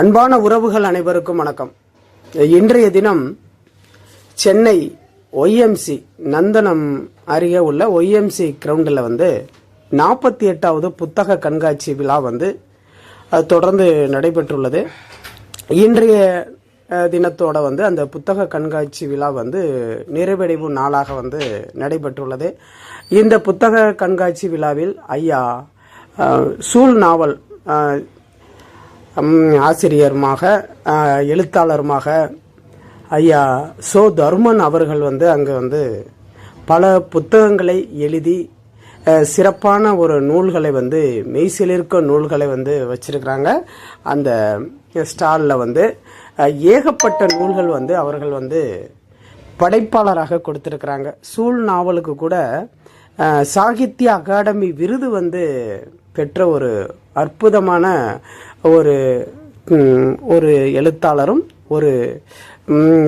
அன்பான உறவுகள் அனைவருக்கும் வணக்கம். இன்றைய தினம் சென்னை ஒய்எம்சி நந்தனம் அருகே உள்ள ஒய்எம்சி கிரவுண்டில் வந்து நாற்பத்தி எட்டாவது புத்தக கண்காட்சி விழா வந்து தொடர்ந்து நடைபெற்றுள்ளது. இன்றைய தினத்தோட வந்து அந்த புத்தக கண்காட்சி விழா வந்து நிறைவடைவு நாளாக வந்து நடைபெற்றுள்ளது. இந்த புத்தக கண்காட்சி விழாவில் ஐயா சூழ் நாவல் ஆசிரியருமாக எழுத்தாளருமாக ஐயா சோ தருமன் அவர்கள் வந்து அங்கே வந்து பல புத்தகங்களை எழுதி சிறப்பான ஒரு நூல்களை வந்து மெய்சிலிருக்க நூல்களை வந்து வச்சிருக்கிறாங்க. அந்த ஸ்டாலில் வந்து ஏகப்பட்ட நூல்கள் வந்து அவர்கள் வந்து படைப்பாளராக கொடுத்துருக்குறாங்க. சூழ் நாவலுக்கு கூட சாகித்ய அகாடமி விருது வந்து பெற்ற ஒரு அற்புதமான ஒரு ஒரு எழுத்தாளரும் ஒரு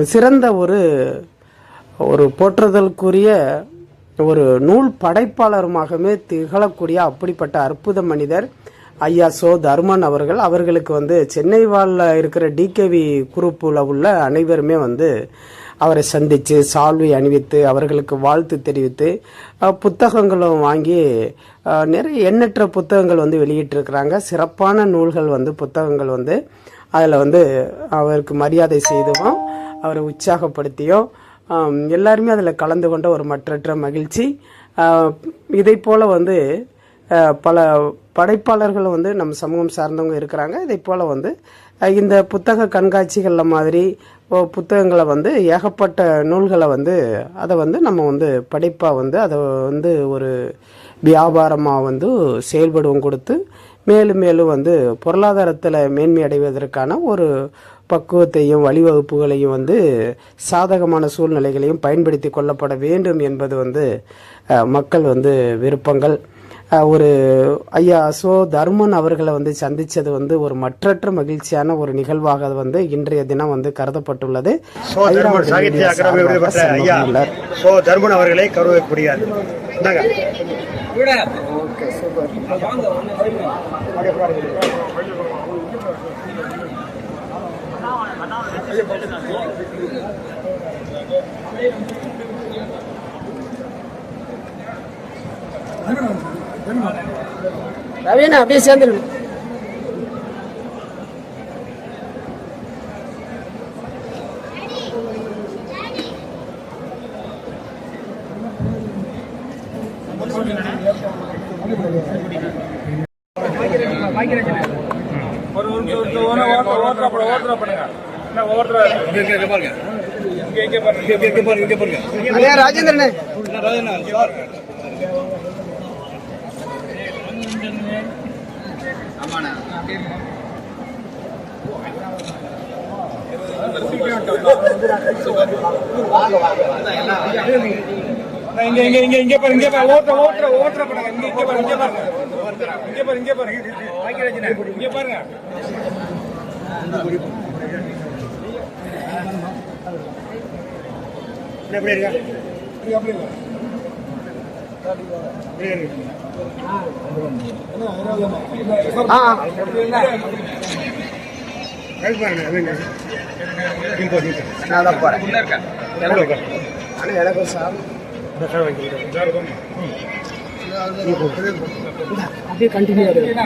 சிறந்த ஒரு ஒரு போற்றுதலுக்குரிய ஒரு நூல் படைப்பாளருமாகவே திகழக்கூடிய அப்படிப்பட்ட அற்புத மனிதர் ஐயா சோ தர்மன் அவர்கள். அவர்களுக்கு வந்து சென்னை வாழ்ல இருக்கிற டிகேவி குரூப்பில் உள்ள அனைவருமே வந்து அவரை சந்தித்து சால்வை அணிவித்து அவர்களுக்கு வாழ்த்து தெரிவித்து புத்தகங்களும் வாங்கி நிறைய எண்ணற்ற புத்தகங்கள் வந்து வெளியிட்டிருக்கிறாங்க. சிறப்பான நூல்கள் வந்து புத்தகங்கள் வந்து அதில் வந்து அவருக்கு மரியாதை செய்தும் அவரை உற்சாகப்படுத்தியும் எல்லாருமே அதில் கலந்து கொண்ட ஒரு மற்றற்ற மகிழ்ச்சி. இதை போல் வந்து பல படைப்பாளர்களும் வந்து நம்ம சமூகம் சார்ந்தவங்க இருக்கிறாங்க. இதை போல் வந்து இந்த புத்தக கண்காட்சிகளில் மாதிரி புத்தகங்களை வந்து ஏகப்பட்ட நூல்களை வந்து அதை வந்து நம்ம வந்து படிப்பாக வந்து அதை வந்து ஒரு வியாபாரமாக வந்து செயல்படுவோம் கொடுத்து மேலும் மேலும் வந்து பொருளாதாரத்தில் மேன்மை அடைவதற்கான ஒரு பக்குவத்தையும் வழிவகுப்புகளையும் வந்து சாதகமான சூழ்நிலைகளையும் பயன்படுத்தி கொள்ளப்பட வேண்டும் என்பது வந்து மக்கள் வந்து விருப்பங்கள். ஒரு ஐயா சோ தர்மன் அவர்களை வந்து சந்திச்சது வந்து ஒரு மற்றற்ற மகிழ்ச்சியான ஒரு நிகழ்வாக வந்து இன்றைய தினம் வந்து கருதப்பட்டுள்ளது. சோ தர்மன் அகாடமி விருது பெற்ற ஐயா ரவீனா அப்படியே சேர்ந்துருங்க ஒரு பண்ண ஓட்டர் பண்ணுங்க என்ன ஓட்டர் இங்க இங்க பாருங்க இங்க இங்க இங்க இங்க பாருங்க இங்க பாருங்க ராஜேந்திரனே இங்க இங்க பாருங்க இங்க இங்க பாருங்க இங்க பாருங்க இங்க பாருங்க இங்க பாருங்க இங்க பாருங்க என்ன எப்படி இருக்கா? ஆ இருக்கா? நான் தான் போகிறேன் ஆனால் எனக்கு ஒரு சார் அப்படியே கண்டினியூ வச்சுக்க.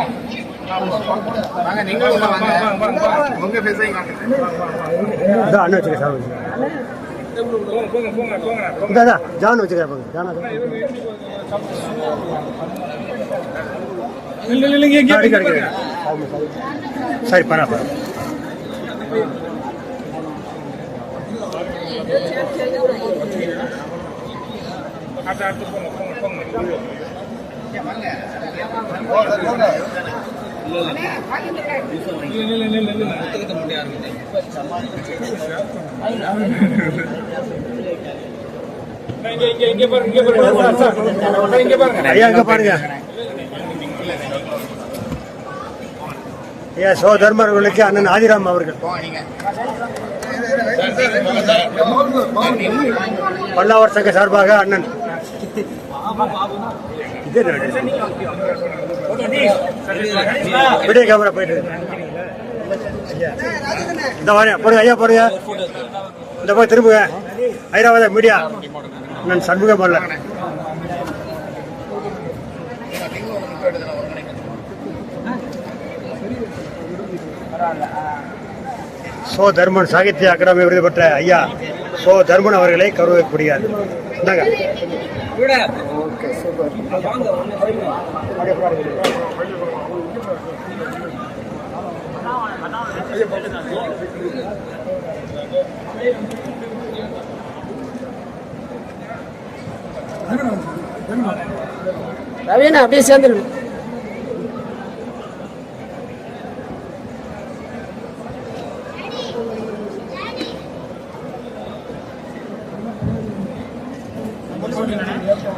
போங்க போங்க. போங்க இதோ, இதோ, ஜான் வச்சுக்கிறேன் பாருங்க. ஜான் சரி அடுத்து போங்க. போங்க போங்க. ஐயா பாருங்க ஐயா சோ தர்மர் அண்ணன் ஆதிராம் அவர்கள். பல்லாவர் சங்க சார்பாக அண்ணன். வீடியோ கேமரா போயிட்டு. இந்த வாங்க போடுங்க ஐயா போடுங்க. இந்த போய் திரும்புங்க. ஐராவத மீடியா. நான் சண்முகம் போடல. சோ தர்மன் சாகித்ய அகாடமி விருது பெற்ற ஐயா சோ தர்மன் அவர்களை கௌரவிக்கப்படுகிறார் இந்தாங்க ரவீனா அப்படியே coordinar